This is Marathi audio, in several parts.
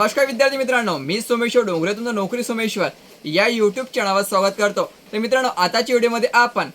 नमस्कार विद्यार्थी मित्रांनो मी सोमेश्वर डोंगरे तुमचं नोकरी सोमेश्वर. या यूट्यूब चॅनलवर स्वागत करतो. तर मित्रांनो आताच्या व्हिडिओमध्ये आपण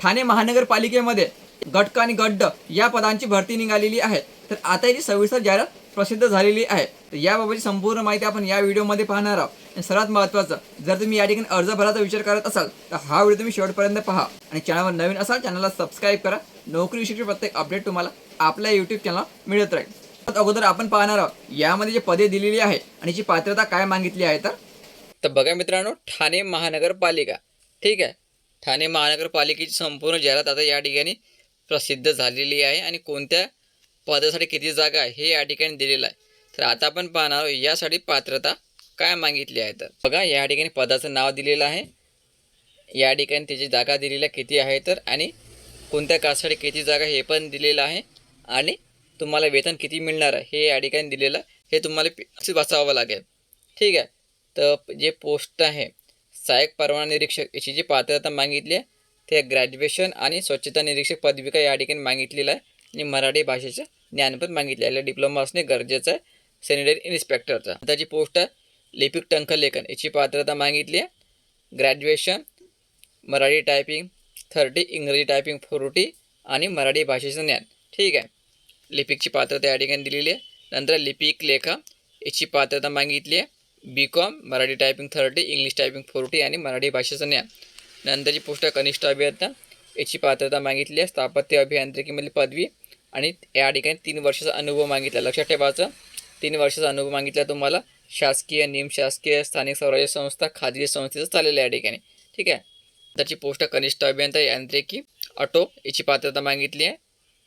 ठाणे महानगरपालिकेमध्ये गटक आणि गड्ड या पदांची भरती निघालेली आहे. तर आता याची सविस्तर जाहिरात प्रसिद्ध झालेली आहे. तर याबाबतची संपूर्ण माहिती आपण या व्हिडिओमध्ये पाहणार आहोत. आणि सर्वात महत्त्वाचं जर तुम्ही या ठिकाणी अर्ज भरायचा विचार करत असाल तर हा व्हिडिओ तुम्ही शेवटपर्यंत पहा. आणि चॅनलवर नवीन असाल चॅनलला सबस्क्राईब करा. नोकरीविषयी प्रत्येक अपडेट तुम्हाला आपल्या यूट्यूब चॅनल मिळत राहील. अगोदर आपण पाहणार आहोत. यामध्ये जे पदे दिलेली आहे आणि जी पात्रता काय मागितली आहे तर? तर बघा मित्रांनो ठाणे महानगरपालिका. ठीक आहे? ठाणे महानगरपालिकेची संपूर्ण जाहिरात आता या ठिकाणी प्रसिद्ध झालेली आहे आणि कोणत्या पदासाठी किती जागा आहे हे या ठिकाणी दिलेलं आहे. तर आता आपण पाहणार आहोत यासाठी पात्रता काय मागितली आहे तर. बघा या ठिकाणी पदाचं नाव दिलेलं आहे. या ठिकाणी त्याची जागा दिलेल्या किती आहे तर आणि कोणत्या कासाठी किती जागा हे पण दिलेलं आहे. आणि तुम्हाला वेतन किती मिळणार आहे हे या ठिकाणी दिलेलं आहे. हे तुम्हाला पि- वाचावं लागेल. ठीक आहे? तर जे पोस्ट आहे सहाय्यक परवाना निरीक्षक याची जी पात्रता मागितली आहे ते ग्रॅज्युएशन आणि स्वच्छता निरीक्षक पदविका या ठिकाणी मागितलेलं आहे आणि मराठी भाषेचं ज्ञान पण मागितलं आहे. डिप्लोमा असणे गरजेचं आहे सॅनिटरी इन्स्पेक्टरचा त्याची पोस्ट आहे लिपिक टंकलेखन याची पात्रता मागितली आहे. ग्रॅज्युएशन मराठी टायपिंग थर्टी इंग्रजी टायपिंग फोर्टी आणि मराठी भाषेचं ज्ञान. ठीक आहे? लिपिकची पात्रता या ठिकाणी दिलेली आहे. नंतर लिपिक लेखा याची पात्रता मागितली आहे. B com Marathi typing thirty English typing forty आणि मराठी भाषेचं ज्ञान. नंतरची पोस्ट कनिष्ठ अभियंता याची पात्रता मागितली आहे. स्थापत्य अभियांत्रिकीमधली पदवी आणि या ठिकाणी तीन वर्षाचा अनुभव मागितला. लक्षात ठेवायचं तीन वर्षाचा अनुभव मागितला तुम्हाला. शासकीय निमशासकीय स्थानिक स्वराज्य संस्था खाजगी संस्थेचं चाललेलं आहे या ठिकाणी. ठीक आहे? त्याची पोस्ट कनिष्ठ अभियंता यांत्रिकी ऑटो याची पात्रता मागितली आहे.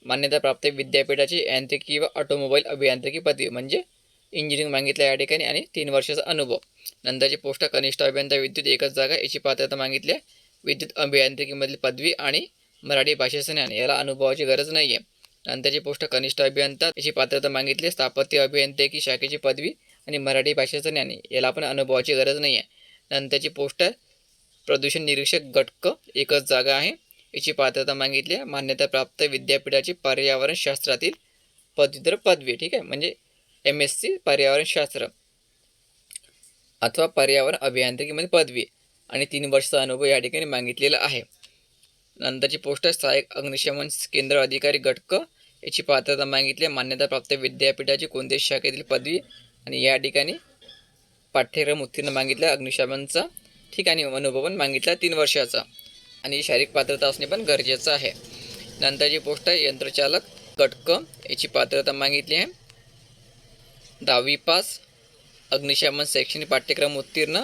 मान्यताप्राप्त विद्यापीठाची यांत्रिकी व ऑटोमोबाईल अभियांत्रिकी पदवी म्हणजे इंजिनिअरिंग मागितलं या ठिकाणी आणि तीन वर्षाचा अनुभव. नंतरची पोस्ट कनिष्ठ अभियंता विद्युत एकच जागा याची पात्रता मागितली आहे. विद्युत अभियांत्रिकीमधली पदवी आणि मराठी भाषेचं ज्ञान याला अनुभवाची गरज नाही आहे नंतरची पोस्ट कनिष्ठ अभियंता याची पात्रता मागितली आहे. स्थापत्य अभियंत्रिकी शाखेची पदवी आणि मराठी भाषेचं ज्ञान याला पण अनुभवाची गरज नाही आहे नंतरची पोस्ट प्रदूषण निरीक्षक गटक एकच जागा आहे. याची पात्रता मागितली आहे. मान्यताप्राप्त विद्यापीठाची पर्यावरणशास्त्रातील पदव्युत्तर पदवी ठीक आहे? म्हणजे एम एस सी पर्यावरणशास्त्र अथवा पर्यावरण अभियांत्रिकीमध्ये पदवी आणि तीन वर्षाचा अनुभव या ठिकाणी मागितलेला आहे. नंतरची पोस्ट आहे. सहाय्यक अग्निशमन केंद्र अधिकारी गटक. याची पात्रता मागितली आहे. मान्यताप्राप्त विद्यापीठाची कोणत्याही शाखेतील पदवी आणि या ठिकाणी पाठ्यक्रम उत्तीर्ण मागितला अग्निशमनचा ठीक आणि अनुभव पण मागितला तीन वर्षाचा. आणि शारीरिक पात्रता असणे पण गरजेचं आहे. नंतरची पोस्ट आहे यंत्रचालक कटक याची पात्रता मागितली आहे. दहावी पास अग्निशमन शैक्षणिक पाठ्यक्रम उत्तीर्ण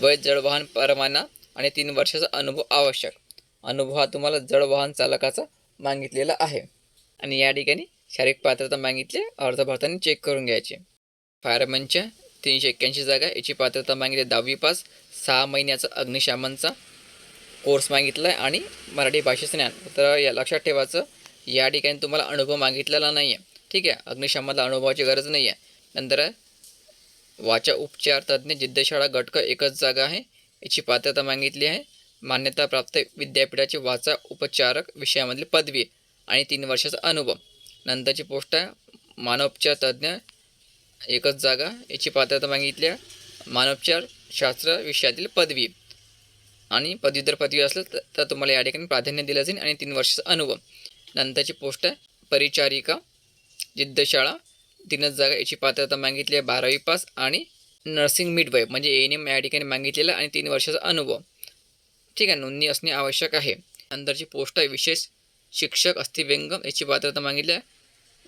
वैध जडवाहन परवाना आणि तीन वर्षाचा अनुभव आवश्यक. अनुभव हा तुम्हाला जडवाहन चालकाचा मागितलेला आहे. आणि या ठिकाणी शारीरिक पात्रता मागितली अर्ज भरताना चेक करून घ्यायचे. फायरमॅनच्या तीनशे एक्क्याऐंशी जागा याची पात्रता मागितली दहावी पास सहा महिन्याचा अग्निशामनचा कोर्स मागितला आहे आणि मराठी भाषेचं ज्ञान. तर या लक्षात ठेवायचं या ठिकाणी तुम्हाला अनुभव मागितलेला नाही आहे ठीक आहे? अग्निशमनला अनुभवाची गरज नाही आहे नंतर वाचा उपचार तज्ज्ञ जिद्दशाळा गटक एकच जागा आहे. याची पात्रता मागितली आहे. मान्यताप्राप्त विद्यापीठाची वाचा उपचारक विषयामधली पदवी आणि तीन वर्षाचा अनुभव. नंतरची पोस्ट आहे मानवोपचार तज्ज्ञ एकच जागा. याची पात्रता मागितली आहे. मानवोपचार शास्त्र विषयातील पदवी. आणि पदवीधर पदवी असलं तर- तुम्हाला या ठिकाणी प्राधान्य दिलं जाईल आणि तीन वर्षाचा अनुभव. नंतरची पोस्ट आहे परिचारिका जिद्दशाळा तीनच जागा याची पात्रता मागितली आहे बारावी पास आणि नर्सिंग मिडवाईफ म्हणजे एन एम या ठिकाणी मागितलेला आणि तीन वर्षाचा अनुभव. ठीक आहे नोंदणी असणे आवश्यक आहे. नंतरची पोस्ट आहे विशेष शिक्षक अस्थिव्यंग याची पात्रता मागितली आहे.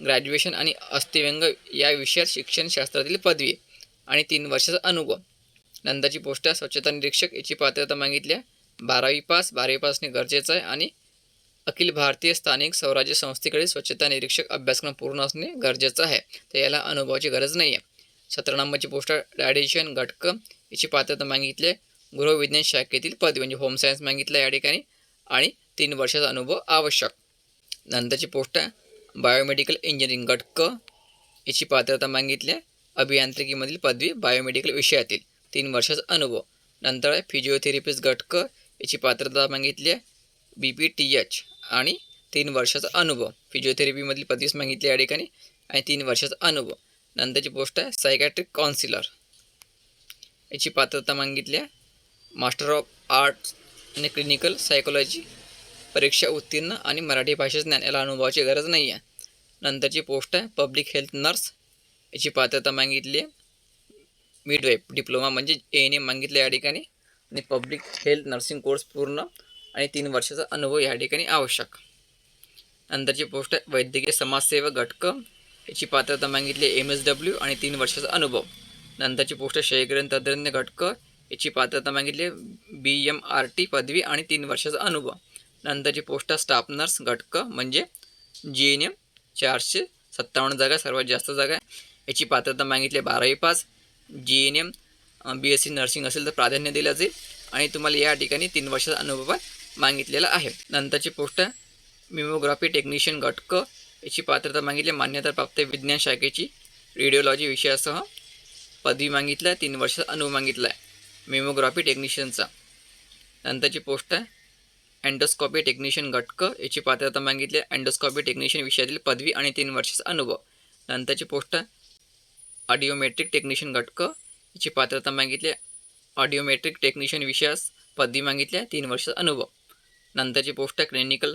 ग्रॅज्युएशन आणि अस्थिव्यंग या विषयात शिक्षणशास्त्रातील पदवी आणि तीन वर्षाचा अनुभव. नंदाची पोस्ट आहे स्वच्छता निरीक्षक याची पात्रता मागितल्या बारावी पास बारावी पास गरजेचं आहे आणि अखिल भारतीय स्थानिक स्वराज्य संस्थेकडे स्वच्छता निरीक्षक अभ्यासक्रम पूर्ण असणे गरजेचं आहे. तर याला अनुभवाची गरज नाही आहे सतरा नंबरची पोस्ट डायडिशन घटक. याची पात्रता मागितली आहे. गृहविज्ञान शाखेतील पदवी म्हणजे होम सायन्स मागितलं या ठिकाणी. आणि तीन वर्षाचा अनुभव आवश्यक. नंतरची पोस्ट आहे बायोमेडिकल इंजिनिअरिंग घटक. याची पात्रता मागितली आहे. अभियांत्रिकीमधील पदवी बायोमेडिकल विषयातील. तीन वर्षाचा अनुभव. नंतर आहे फिजिओथेरपिस्ट घटक याची पात्रता मागितली आहे. बी पी टी एच आणि तीन वर्षाचा अनुभव. फिजिओथेरपीमधली पदवीच मागितली या ठिकाणी आणि तीन वर्षाचा अनुभव. नंतरची पोस्ट आहे सायकॅट्रिक काउन्सिलर याची पात्रता मागितली आहे. मास्टर ऑफ आर्ट्स आणि क्लिनिकल सायकोलॉजी परीक्षा उत्तीर्ण आणि मराठी भाषेचं ज्ञान. याला अनुभवाची गरज नाही आहे नंतरची पोस्ट आहे पब्लिक हेल्थ नर्स याची पात्रता मागितली आहे. मिडवाईफ डिप्लोमा म्हणजे ए एन एम मागितलं या ठिकाणी. आणि पब्लिक हेल्थ नर्सिंग कोर्स पूर्ण आणि तीन वर्षाचा अनुभव या ठिकाणी आवश्यक. नंतरची पोस्ट आहे वैद्यकीय समाजसेवक घटक. याची पात्रता मागितली एम एस डब्ल्यू आणि तीन वर्षाचा अनुभव. नंतरची पोस्ट आहे शयग्रहण तंत्रज्ञ घटक. याची पात्रता मागितली बी एम आर टी पदवी आणि तीन वर्षाचा अनुभव. नंतरची पोस्ट आहे स्टाफ नर्स घटक म्हणजे जी एन एम चारशे सत्तावन्न जागा सर्वात जास्त जागा आहे. याची पात्रता मागितली आहे बारावी pass. G N M B S C nursing असेल तर प्राधान्य दिलं जाईल. आणि तुम्हाला या ठिकाणी तीन वर्षाचा अनुभव मागितलेला आहे. नंतरची पोस्ट मिमोग्राफी टेक्निशियन घटक याची पात्रता मागितली. मान्यताप्राप्त विज्ञान शाखेची रेडिओलॉजी विषयासह पदवी मागितलं आहे. तीन वर्षाचा अनुभव मागितला आहे. मेमोग्राफी टेक्निशियनचा नंतरची पोस्ट आहे अँडोस्कॉपी टेक्निशियन घटक याची पात्रता मागितली आहे. अँडोस्कॉपी टेक्निशियन विषयातील पदवी आणि तीन वर्षाचा अनुभव. नंतरची पोस्ट आहे ऑडिओमेट्रिक टेक्निशियन घटक याची पात्रता मागितली ऑडिओमेट्रिक टेक्निशियन विषयास पदवी मागितल्या तीन वर्षाचा अनुभव. नंतरची पोस्ट आहे क्लिनिकल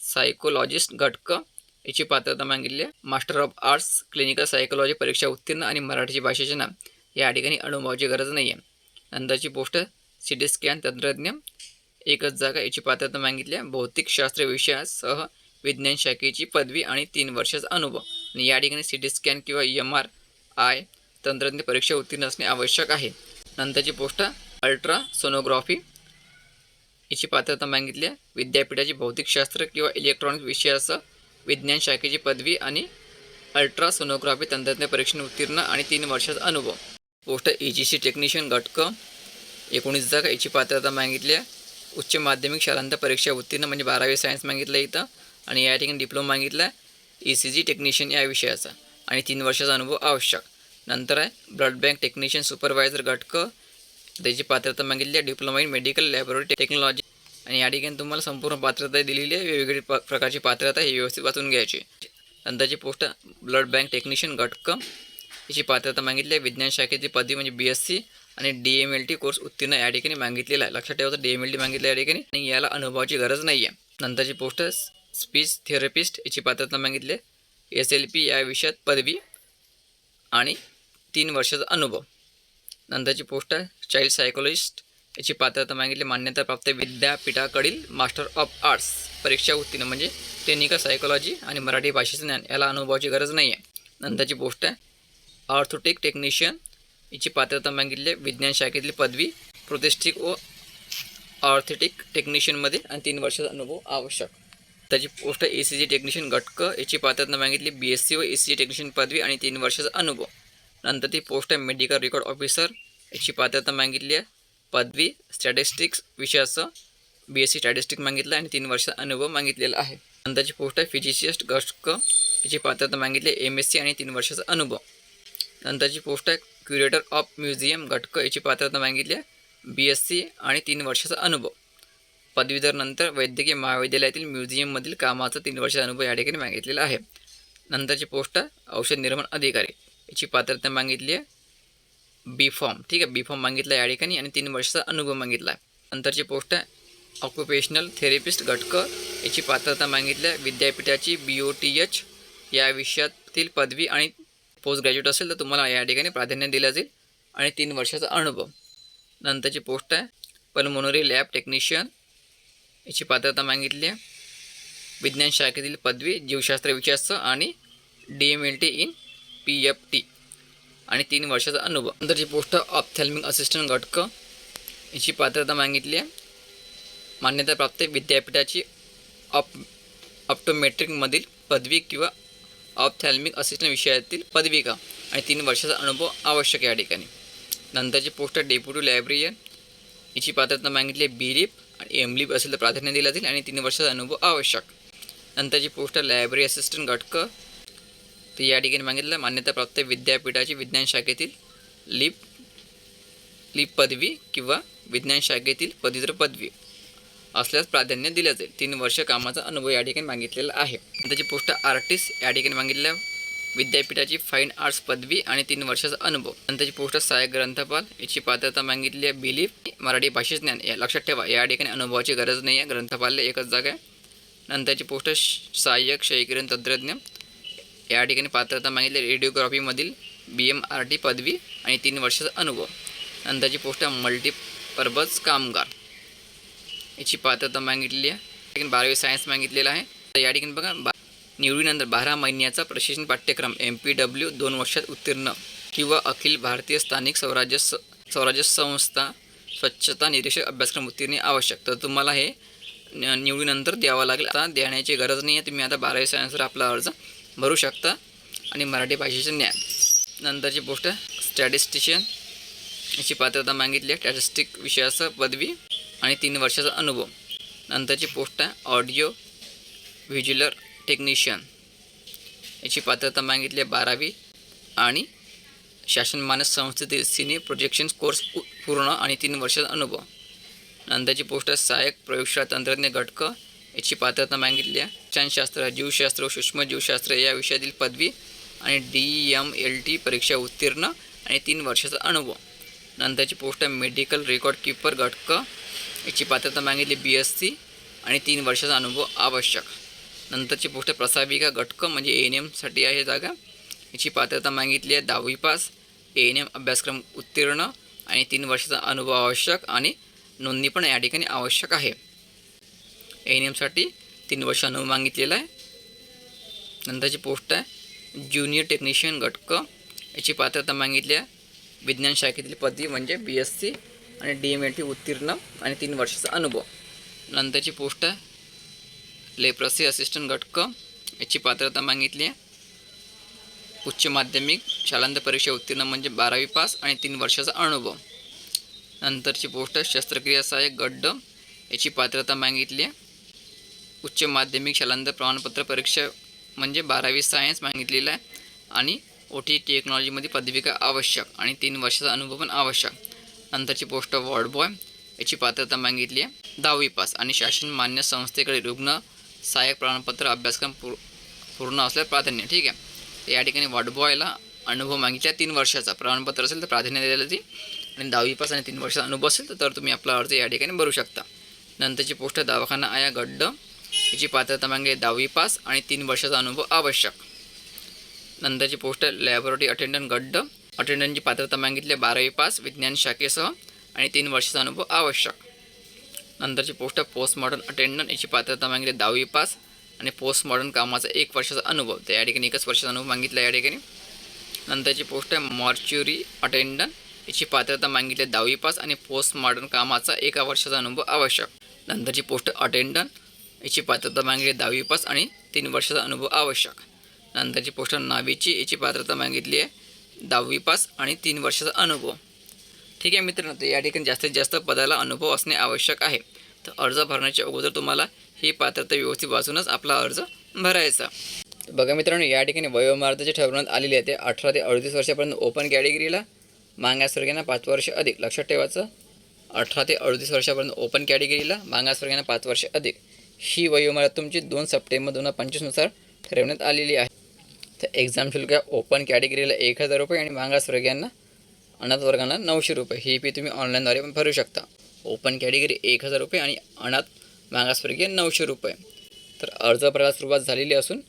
सायकोलॉजिस्ट घटक याची पात्रता मागितली आहे. Master of arts clinical psychology परीक्षा उत्तीर्ण आणि मराठी भाषेचे नाम या ठिकाणी अनुभवाची गरज नाही आहे नंतरची पोस्ट सी टी स्कॅन तंत्रज्ञ एकच जागा याची पात्रता मागितली भौतिकशास्त्र विषयासह विज्ञान शाखेची पदवी आणि तीन वर्षाचा अनुभव. आणि या ठिकाणी सी टी स्कॅन किंवा एम आर आय तंत्रज्ञ परीक्षा उत्तीर्ण असणे आवश्यक आहे. नंतरची पोस्ट अल्ट्रा सोनोग्राफी. याची पात्रता मागितली आहे. विद्यापीठाची भौतिकशास्त्र किंवा इलेक्ट्रॉनिक विषयासह विज्ञान शाखेची पदवी आणि अल्ट्रा सोनोग्राफी तंत्रज्ञ परीक्षण उत्तीर्ण आणि तीन वर्षाचा अनुभव. Post E G C technician घटक एकोणीस जागा याची पात्रता मागितली आहे. उच्च माध्यमिक शालांत परीक्षा उत्तीर्ण म्हणजे बारावी सायन्स मागितलं इथं. आणि या ठिकाणी डिप्लोमा मागितला आहे. ई सी जी टेक्निशियन या विषयाचा. आणि तीन वर्षाचा अनुभव आवश्यक. नंतर आहे ब्लड बँक टेक्निशियन सुपरवायझर घटक त्याची पात्रता मागितली आहे diploma in medical laboratory technology. आणि या ठिकाणी तुम्हाला संपूर्ण पात्रता दिलेली आहे वेगवेगळी प प्रकारची पात्रता ही व्यवस्थित वाचून घ्यायची. नंतरची पोस्ट ब्लड बँक टेक्निशियन घटक. याची पात्रता मागितली आहे विज्ञान शाखेची पदवी म्हणजे बी एस सी आणि D M L T course उत्तीर्ण या ठिकाणी मागितलेला आहे. लक्षात ठेवायचं डी एम एल टी मागितलं या ठिकाणी. आणि याला अनुभवाची गरज नाही आहे नंतरची पोस्ट स्पीच थेरपिस्ट याची पात्रता मागितली आहे. एस एल पी या विषयात पदवी आणि तीन वर्षाचा अनुभव. नंतरची पोस्ट आहे चाइल्ड सायकोलॉजिस्ट याची पात्रता मागितली मान्यताप्राप्त विद्यापीठाकडील मास्टर ऑफ आर्ट्स परीक्षा उत्तीर्ण म्हणजे टेक्निकल सायकोलॉजी आणि मराठी भाषेचं ज्ञान. याला अनुभवाची गरज नाही आहे नंतरची पोस्ट आहे ऑर्थोटिक टेक्निशियन याची पात्रता मागितली विज्ञान शाखेतली पदवी प्रोतिष्ठिक व ऑर्थेटिक टेक्निशियनमध्ये आणि तीन वर्षाचा अनुभव आवश्यक. त्याची post A C G technician घटक याची पात्रता मागितली बी एस सी व ए सी जी टेक्निशियन पदवी आणि तीन वर्षाचा अनुभव. नंतर ती पोस्ट आहे मेडिकल रेकॉर्ड ऑफिसर याची पात्रता मागितली आहे. पदवी स्टॅटिस्टिक्स विषयाचं बी एस सी स्टॅटिस्टिक मागितलं आणि तीन वर्षाचा अनुभव मागितलेला आहे. नंतरची पोस्ट आहे फिजिशिस्ट घटक याची पात्रता मागितली एम एस सी आणि तीन वर्षाचा अनुभव. नंतरची पोस्ट आहे क्युरेटर ऑफ म्युझियम घटक याची पात्रता मागितली आहे. बी एस सी आणि तीन वर्षाचा अनुभव. पदवीधर नंतर वैद्यकीय महाविद्यालयातील म्युझियममधील कामाचा तीन वर्षाचा अनुभव या ठिकाणी मागितलेला आहे. नंतरची पोस्ट आहे औषध निर्माण अधिकारी याची पात्रता मागितली आहे. बी फॉर्म ठीक आहे बी फॉर्म मागितला या ठिकाणी आणि तीन वर्षाचा अनुभव मागितला आहे. नंतरची पोस्ट आहे ऑक्युपेशनल थेरपिस्ट घटक याची पात्रता मागितली आहे. विद्यापीठाची बी ओ टी एच या विषयातील पदवी आणि पोस्ट ग्रॅज्युएट असेल तर तुम्हाला या ठिकाणी प्राधान्य दिलं जाईल आणि तीन वर्षाचा अनुभव. नंतरची पोस्ट आहे पल्मोनरी लॅब टेक्निशियन याची पात्रता मागितली आहे. विज्ञान शाखेतील पदवी जीवशास्त्र विषयासह आणि D M L T in P F T आणि तीन वर्षाचा अनुभव. नंतरची पोस्ट ऑप्थॅल्मिक असिस्टंट घटक याची पात्रता मागितली आहे. मान्यताप्राप्त विद्यापीठाची ऑप ऑप्टोमेट्रिकमधील पदवी किंवा ऑप्थॅल्मिक असिस्टंट विषयातील पदविका आणि तीन वर्षाचा अनुभव आवश्यक आहे या ठिकाणी. नंतरची पोस्ट डेप्युटी लायब्रेरियन याची पात्रता मागितली आहे. बी एम लिप असेल तर प्राधान्य दिलं जाईल आणि तीन वर्षाचा अनुभव आवश्यक. नंतरची पोस्ट लायब्ररी असिस्टंट घटक. तर या ठिकाणी मागितलं मान्यताप्राप्त विद्यापीठाची विज्ञान शाखेतील लिप लिप पदवी किंवा विज्ञान शाखेतील पदवीधर पदवी. असल्यास प्राधान्य दिलं जाईल. तीन वर्ष कामाचा अनुभव या ठिकाणी मागितलेला आहे. त्याची पोस्ट आर्टिस्ट या ठिकाणी मागितल्या विद्यापीठाची फाईन आर्ट्स पदवी आणि तीन वर्षाचा अनुभव. नंतरची पोस्ट सहाय्यक ग्रंथपाल याची पात्रता मागितली आहे बिलीफ मराठी भाषेत ज्ञान. या लक्षात ठेवा या ठिकाणी अनुभवाची गरज नाही आहे ग्रंथपालला एकच जागा आहे. नंतरची पोस्ट श- सहाय्यक शैकिरण तंत्रज्ञ. या ठिकाणी पात्रता मागितली रेडिओग्राफीमधील बी एम आर टी पदवी आणि तीन वर्षाचा अनुभव. नंतरची पोस्ट मल्टीपर्पज कामगार. याची पात्रता मागितली आहे. बारावी सायन्स मागितलेला आहे. तर या ठिकाणी बघा बा निवडीनंतर बारा महिन्याचा प्रशिक्षण पाठ्यक्रम एम पी डब्ल्यू दोन वर्षात उत्तीर्ण किंवा अखिल भारतीय स्थानिक स्वराज्य स स्वराज्य संस्था स्वच्छता निरीक्षक अभ्यासक्रम उत्तीर्ण आवश्यक. तर तुम्हाला हे निवडीनंतर द्यावं लागेल. आता देण्याची गरज नाही आहे. तुम्ही आता बारावी सायन्सवर आपला अर्ज भरू शकता आणि मराठी भाषेचे ज्ञान. नंतरची पोस्ट स्टॅटिस्टिशियन याची पात्रता मागितली आहे. स्टॅटिस्टिक विषयाचं पदवी आणि तीन वर्षाचा अनुभव. नंतरची पोस्ट आहे ऑडिओ व्हिज्युलर टेक्निशियन याची पात्रता मागितली आहे बारावी आणि शासन मानस संस्थेतील सिने प्रोजेक्शन कोर्स पूर्ण आणि तीन वर्षाचा अनुभव. नंतरची पोस्ट आहे सहाय्यक प्रयोगशाळा तंत्रज्ञ घटक. याची पात्रता मागितली आहे रसायनशास्त्र जीवशास्त्र व सूक्ष्म जीवशास्त्र या विषयातील पदवी आणि डी एम एल टी परीक्षा उत्तीर्ण आणि तीन वर्षाचा अनुभव. नंतरची पोस्ट आहे मेडिकल रेकॉर्ड कीपर घटक. याची पात्रता मागितली बी एस सी आणि तीन वर्षाचा अनुभव आवश्यक. नंतरची पोस्ट प्रसाविका घटक म्हणजे ए एन एमसाठी आहे जागा. याची पात्रता मागितली आहे दहावी पास ए एन एम अभ्यासक्रम उत्तीर्ण आणि तीन वर्षाचा अनुभव आवश्यक आणि नोंदणी पण या ठिकाणी आवश्यक आहे. ए एन एमसाठी तीन वर्ष अनुभव मागितलेला आहे. नंतरची पोस्ट आहे ज्युनियर टेक्निशियन घटक. याची पात्रता मागितली आहे विज्ञान शाखेतील पदवी म्हणजे बी एस सी आणि डी एम एल टी उत्तीर्ण आणि तीन वर्षाचा अनुभव. नंतरची पोस्ट आहे लेप्रसी असिस्टंट घटक याची पात्रता मागितली आहे. उच्च माध्यमिक शालांत परीक्षा उत्तीर्ण म्हणजे बारावी पास आणि तीन वर्षाचा अनुभव. नंतरची पोस्ट शस्त्रक्रिया सहाय्यक गड्ड याची पात्रता मागितली आहे. उच्च माध्यमिक शालांत प्रमाणपत्र परीक्षा म्हणजे बारावी सायन्स मागितलेला आहे आणि ओ टी टेक्नॉलॉजीमध्ये पदविका आवश्यक आणि तीन वर्षाचा अनुभव पण आवश्यक. नंतरची पोस्ट वॉर्ड बॉय याची पात्रता मागितली आहे. दहावी पास आणि शासन मान्य संस्थेकडे रुग्ण सहाय्यक प्रमाणपत्र अभ्यासक्रम पूर पूर्ण असल्यास प्राधान्य ठीक आहे? तर या ठिकाणी वॉर्ड अनुभव मागितला तीन वर्षाचा. प्रमाणपत्र असेल तर प्राधान्य द्यायला ती. आणि दहावी पास आणि तीन वर्षाचा अनुभव असेल तर तुम्ही आपला अर्ज या ठिकाणी भरू शकता. नंतरची पोस्ट दवाखाना आया गड्ड. याची पात्रता मागे दहावी पास आणि तीन वर्षाचा अनुभव आवश्यक. नंतरची पोस्ट लॅबोरेटरी अटेंडंट गड्ड. अटेंडंटची पात्रता मागितली बारावी पास विज्ञान शाखेसह आणि तीन वर्षाचा अनुभव आवश्यक. नंतरची पोस्ट पोस्ट मॉडर्न अटेंडंट याची पात्रता मागितली दहावी पास. आणि पोस्ट मॉडर्न कामाचा एक वर्षाचा अनुभव. त्या या ठिकाणी एकच वर्षाचा अनुभव मागितला या ठिकाणी. नंतरची पोस्ट आहे मॉर्च्युरी अटेंडंट याची पात्रता मागितली आहे दहावी पास. आणि पोस्ट मॉडर्न कामाचा एका वर्षाचा अनुभव आवश्यक. नंतरची पोस्ट अटेंडंट याची पात्रता मागितली आहे दहावी पास. आणि तीन वर्षाचा अनुभव आवश्यक. नंतरची पोस्ट नावीची याची पात्रता मागितली आहे दहावी पास. आणि तीन वर्षाचा अनुभव. ठीक आहे मित्रांनो तर या ठिकाणी जास्तीत जास्त पदाला अनुभव असणे आवश्यक आहे. तर अर्ज भरण्याच्या अगोदर तुम्हाला ही पात्रता व्यवस्थित वाचूनच आपला अर्ज भरायचा बघा मित्रांनो या ठिकाणी वयोमार्गाचे ठरवण्यात आलेले आहे. ते अठरा ते अडतीस वर्षापर्यंत ओपन कॅटेगरीला मागासवर्गीयांना पाच वर्ष अधिक. लक्षात ठेवायचं अठरा ते अडतीस वर्षापर्यंत ओपन कॅटेगरीला मागासवर्गीयांना पाच वर्ष अधिक. ही वयोमर्यादा तुमची दोन सप्टेंबर दोन हजार पंचवीसनुसार ठरवण्यात आलेली आहे. तर एक्झाम शुल्क ओपन कॅटेगरीला एक हजार रुपये आणि मागासवर्गीयांना अनाथ वर्गांना नऊशे रुपये. ही फी तुम्ही ऑनलाईनद्वारे पण भरू शकता. ओपन कॅटेगरी एक हजार रुपये आणि अनाथ मागासवर्गीय नऊशे रुपये. तर अर्ज भरायला सुरुवात झालेली असून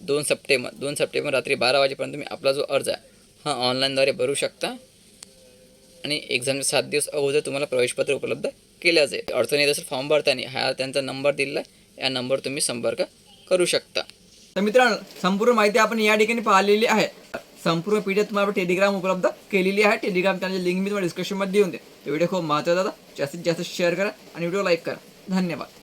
दोन सप्टेंबर दोन सप्टेंबर रात्री बारा वाजेपर्यंत तुम्ही आपला जो अर्ज आहे हा ऑनलाईनद्वारे भरू शकता. आणि एक्झामच्या सात दिवस अगोदर तुम्हाला प्रवेशपत्र उपलब्ध केल्या जाईल. अडचण येत असेल फॉर्म भरताना हा त्यांचा नंबर दिलेला आहे. या नंबर तुम्ही संपर्क करू शकता. तर मित्रांनो संपूर्ण माहिती आपण या ठिकाणी पाहिलेली आहे. संपूर्ण पी डी तुम्हाला टेलिग्राम उपलब्ध केलेली आहे. टेलिग्राम चॅनलची लिंक मी तुम्हाला डिस्क्रिप्शनमध्ये देऊन दे व्हिडिओ खूप महत्त्वाचा जास्तीत जास्त शेअर करा आणि व्हिडिओ लाईक करा. धन्यवाद.